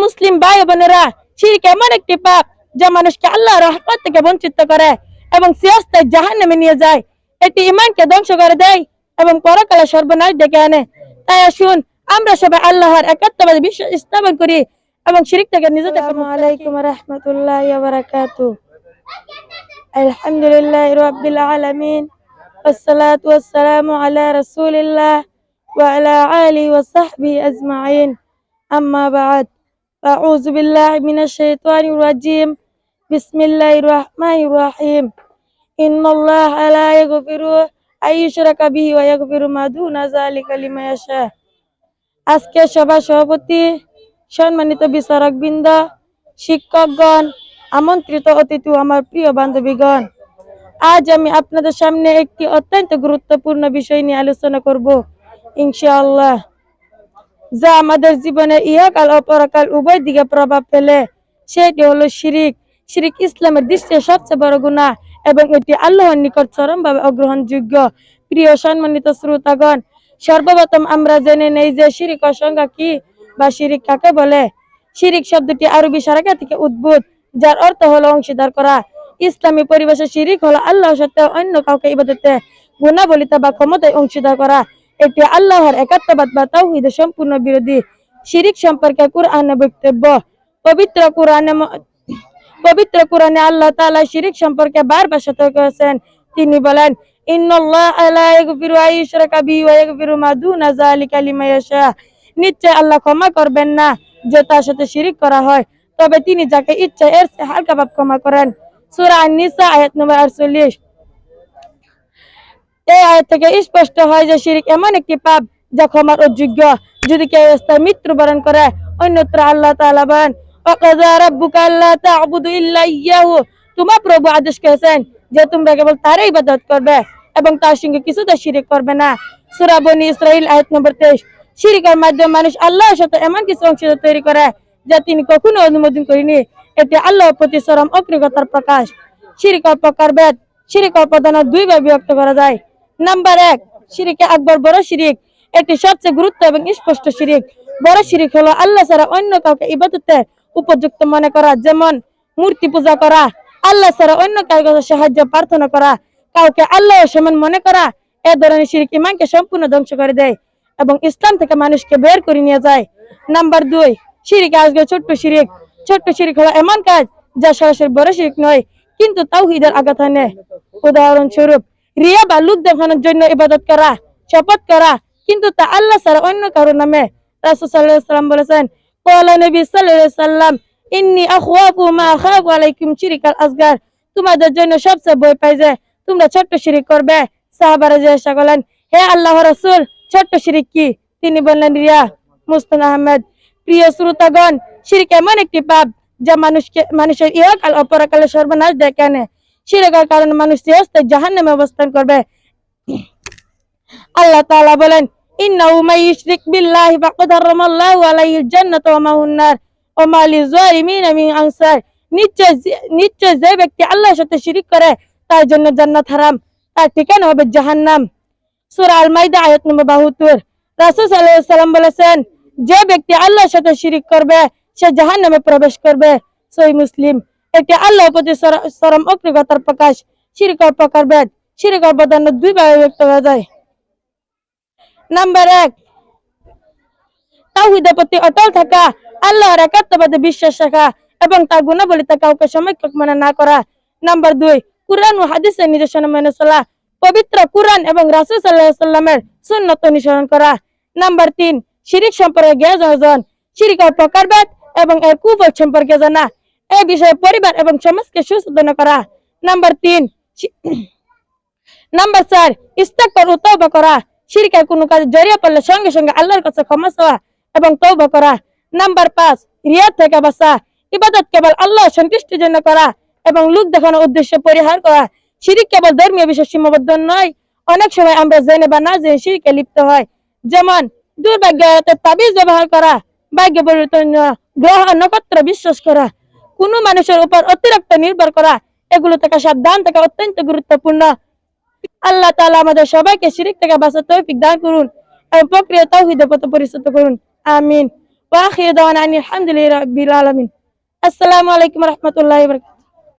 মুসলিম ভাই ও বোনেরা শিরক এমন একটি পাপ যা মানুষকে আল্লাহ রহমত থেকে বঞ্চিত করে এবং সিয়াস্তায় জাহান নামে নিয়ে যায় এটি ইমানকে ধ্বংস করে দেয় এবং পরকালে সর্বনাশ ডেকে আনে তাই আসুন আমরা সবাই আল্লাহর একাত্মবাদী বিশ্বাস স্থাপন করি এবং শিরিক থেকে নিজেদের আসসালামু আলাইকুম রহমতুল্লাহ বারাকাতু আলহামদুলিল্লাহ রবিল আলমিন والصلاة والسلام على رسول الله وعلى آله وصحبه أجمعين أما بعد أعوذ بالله من الشيطان الرجيم بسم الله الرحمن الرحيم إن الله لا يغفر أن يشرك به ويغفر ما دون ذلك لمن يشاء আজকে সভা সভাপতি সম্মানিত বিচারক বৃন্দ শিক্ষকগণ আমন্ত্রিত অতিথি ও আমার প্রিয় বান্ধবীগণ আজ আমি আপনাদের সামনে একটি অত্যন্ত গুরুত্বপূর্ণ বিষয় নিয়ে আলোচনা করব ইনশাআল্লাহ যা আমাদের জীবনে ইহকাল ও পরকাল উভয় দিকে প্রভাব ফেলে সেটি হলো শিরিক। শিরিক ইসলামের দৃষ্টিতে সবচেয়ে বড় গুণা এবং এটি আল্লাহর নিকট চরমভাবে অগ্রহণযোগ্য। প্রিয় সম্মানিত শ্রোতাগণ, সর্বপ্রথম আমরা জেনে নেই যে শিরিক সংজ্ঞা কি বা শিরিক কাকে বলে। শিরিক শব্দটি আরবি সারাকা থেকে উদ্ভূত, যার অর্থ হলো অংশীদার করা। ইসলামী পরিবেশে শিরিক হলো আল্লাহ সত্ত্বেও অন্য কাউকে ইবাদতে, গুণাবলিতা বা ক্ষমতায় অংশীদার করা। এটি আল্লাহর একাত্মবাদ বা তাওহীদের সম্পূর্ণ বিরোধী শিরিক সম্পর্কে কুরআনে বক্তব্য। পবিত্র কুরআনে পবিত্র কুরআনে আল্লাহ তাআলা শিরিক সম্পর্কে বারবার সতর্ক করেছেন তিনি বলেন নিশ্চয় আল্লাহ ক্ষমা করবেন না যে তার সাথে শিরিক করা হয়। তবে তিনি যাকে ইচ্ছা এর হালকা ভাবে ক্ষমা করেন। সূরা আন-নিসা আয়াত নম্বর 48 এই আয়াত থেকে স্পষ্ট হয় যে শিরিক এমন একটি পাপ যা ক্ষমার অযোগ্য। যদি কেউ তার মৃত্যুবরণ করে, অন্যত্র আল্লাহ তাআলা বলেন প্রভু আদেশ করেছেন যে তোমরা করবে তার সঙ্গে শিরিক করবে না। সূরা বনি ইসরাইল আয়াত নম্বর 23 শিরিকের মাধ্যমে মানুষ সাথে এমন কিছু তৈরি করে যা তিনি কখনো অনুমোদন করেনি বিভক্ত করা যায়। নাম্বার এক শিরিকে আকবর, বড় শিরিক। এটি সবচেয়ে গুরুত্ব এবং স্পষ্ট শিরিক। বড় শিরিক হলো আল্লাহ ছাড়া অন্য কাউকে ইবাদতে উপযুক্ত মনে করা, যেমন মূর্তি পূজা করা, আল্লাহ ছাড়া অন্য কারও কাছে সাহায্য, প্রার্থনা করা, কাউকে আল্লাহ সমান মনে করা, এ ধরনের শিরিক ইমানকে সম্পূর্ণ ধ্বংস করে দেয় এবং ইসলাম থেকে মানুষকে বের করে নিয়ে যায়। নাম্বার দুই, শিরিক আসবে ছোট্ট শিরিক। ছোট্ট শিরিক হলো এমন কাজ যা সরাসরি বড় শিরিক নয়, কিন্তু তাওহীদের আঘাত আনে উদাহরণস্বরূপ রিয়া বা লোক দেখানোর জন্য ইবাদত করা, শপথ করা, কিন্তু তা আল্লাহ ছাড়া অন্য কারও নামে। রাসূল বলেছেন তোমাদের জন্য সবচেয়ে ভয় পাই যে, তোমরা ছোট্ট শিরিক করবে। সাহাবারা হে আল্লাহ ছোট্ট শিরিক তিনি বললেন, রিয়া, মুস্তান আহমেদ, প্রিয় শ্রোতাগণ, শিরিক এমন একটি পাপ যা মানুষকে, মানুষের ইহকাল অপরকালে সর্বনাশ আনে। শিরকের কারণে মানুষ চিরস্থায়ী জাহান্নামে অবস্থান করবে। আল্লাহ তাআলা বলেন নিশ্চয় যে- ব্যক্তি শিরিক করে, তার জন্য তার হবে জাহান্নাম। আল মাইদা আয়াত নম্বর 72 রাসূল সাল্লাল্লাহু আলাইহি সাল্লাম বলেছেন, যে ব্যক্তি আল্লাহর সাথে শিরিক করবে, সে জাহান্নামে প্রবেশ করবে। সহিহ মুসলিম। এটি আল্লাহর প্রতি চর- চরম অকৃতজ্ঞতার প্রকাশ, শিরিকের প্রকারভেদ শিরিকের প্রধান দুই ভাবে ব্যক্ত করা যায়। নাম্বার এক, তাওহীদের প্রতি অটল থাকা, আল্লাহর একাত্মবাদে বিশ্বাস রাখা এবং কাউকে সমৈক্যক মনে না করা। নাম্বার দুই, কুরআন ও হাদিসের নির্দেশনা মেনে চলা, পবিত্র কুরআন এবং রাসূল আলাইহি সাল্লামের সুন্নত অনুসরণ করা। নাম্বার তিন, শিরিক সম্পর্কে জ্ঞান অর্জন, শিরিকের প্রকারভেদ এবং এর কুফল সম্পর্কে জানা। এই বিষয়ে পরিবার এবং সমাজকে সচেতন করা। নাম্বার তিন নাম্বার চার, ইস্তাকবার ও তওবা করা। কোনো কাজে জড়িয়ে পড়লে সঙ্গে সঙ্গে আল্লাহর কাছে ক্ষমা চাওয়া এবং তওবা করা। নাম্বার পাঁচ রিয়া থেকে ইবাদত কেবল আল্লাহ সন্তুষ্টির জন্য করা এবং লোক দেখানোর উদ্দেশ্যে পরিহার করা। শিরিক কেবল ধর্মীয় বিষয় সীমাবদ্ধ নয়। অনেক সময় আমরা জেনে বা না জেনে শিরকে লিপ্ত হয়। যেমন, দুর্ভাগ্য তাবিজ ব্যবহার করা, ভাগ্য পরিবর্তন গ্রহ নক্ষত্র বিশ্বাস করা। কোনো মানুষের উপর অতিরিক্ত নির্ভর করা, এগুলো থেকে সাবধান থেকে অত্যন্ত গুরুত্বপূর্ণ। আল্লাহ তালা আমাদের সবাইকে শিরিক থেকে বাসা তৌফিক দান করুন এবং প্রক্রিয়া তাওহীদের পথে পরিচিত করুন। আমিন। ওয়া আখিরু দাওয়ানা আনিল হামদুলিল্লাহি রাব্বিল আলামিন। আসসালামু আলাইকুম রহমতুল্লাহ